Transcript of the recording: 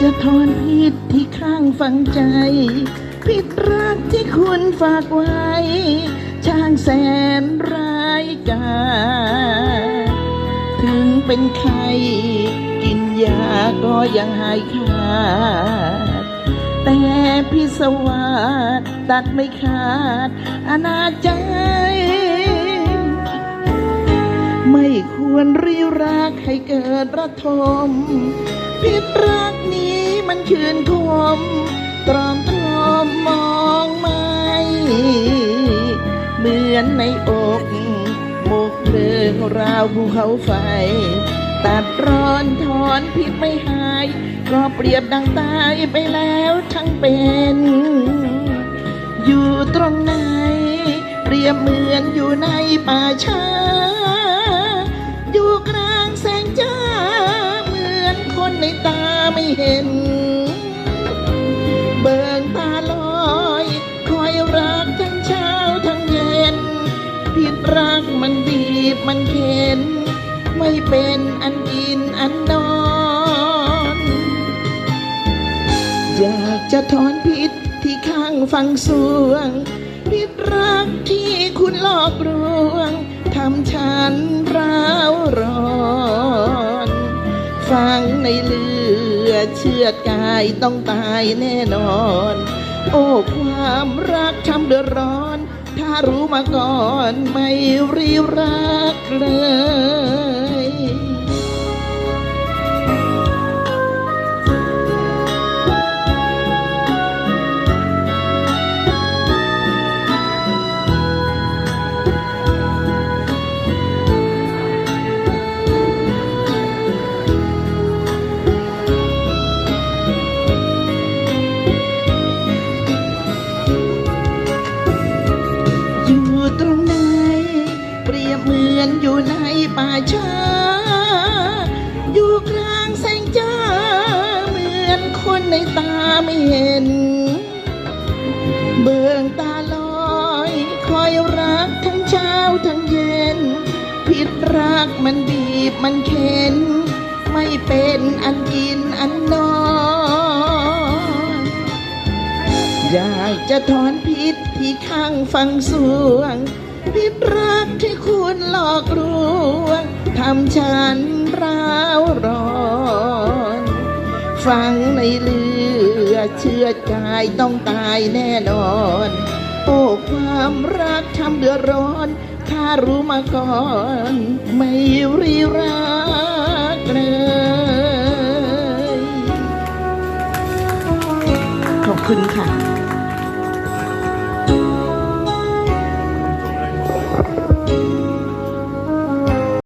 จะถอนผิดที่ข้างฝังใจผิดรักที่คุณฝากไว้ ช่างแสนร้ายกาจถึงเป็นไข้กินยาก็ยังหายขาด แต่พิศวาสตัดไม่ขาด อนาจใจไม่ควรรีรักให้เกิดระทมพิษรักนี้ มันคืนคมตรอมตรอมมองไม่เหมือนในอกหมกเพลิงราวภูเขาไฟ ตัดร้อนถอนพิษไม่หาย ก็เปรียบดังตายไปแล้วทั้งเป็น อยู่ตรงไหน เปรียบเหมือนอยู่ในป่าช้า อยู่กลางแสงจ้า เหมือนคนในตาไม่เห็น บมันเข็น ไม่เป็นอันกินอันนอน อยากจะถอนพิษที่ข้างฟังสวง พิษรักที่คุณหลอกลวงทำฉันร้าวร้อนฟังในเลือเชื่อดกายต้องตายแน่นอน โอ้ความรักทำเดือดร้อน ถ้ารู้มาก่อนไม่รีรักเลย เหมือนอยู่ในป่าช้า อยู่กลางแสงจ้า เหมือนคนในตาไม่เห็น เบิ่งตาลอย คอยรักทั้งเช้าทั้งเย็น ผิดรักมันบีบมันเข็น ไม่เป็นอันกินอันนอนอยากจะถอนพิษที่ข้างฟังสวง พิษรักที่คุณหลอกลวงทำฉันร้าวร้อนฟังในเลือเชื่อกายต้องตายแน่นอน โอ้ความรักทำเดือดร้อนถ้ารู้มาก่อน ไม่รีรักเลยขอบคุณค่ะ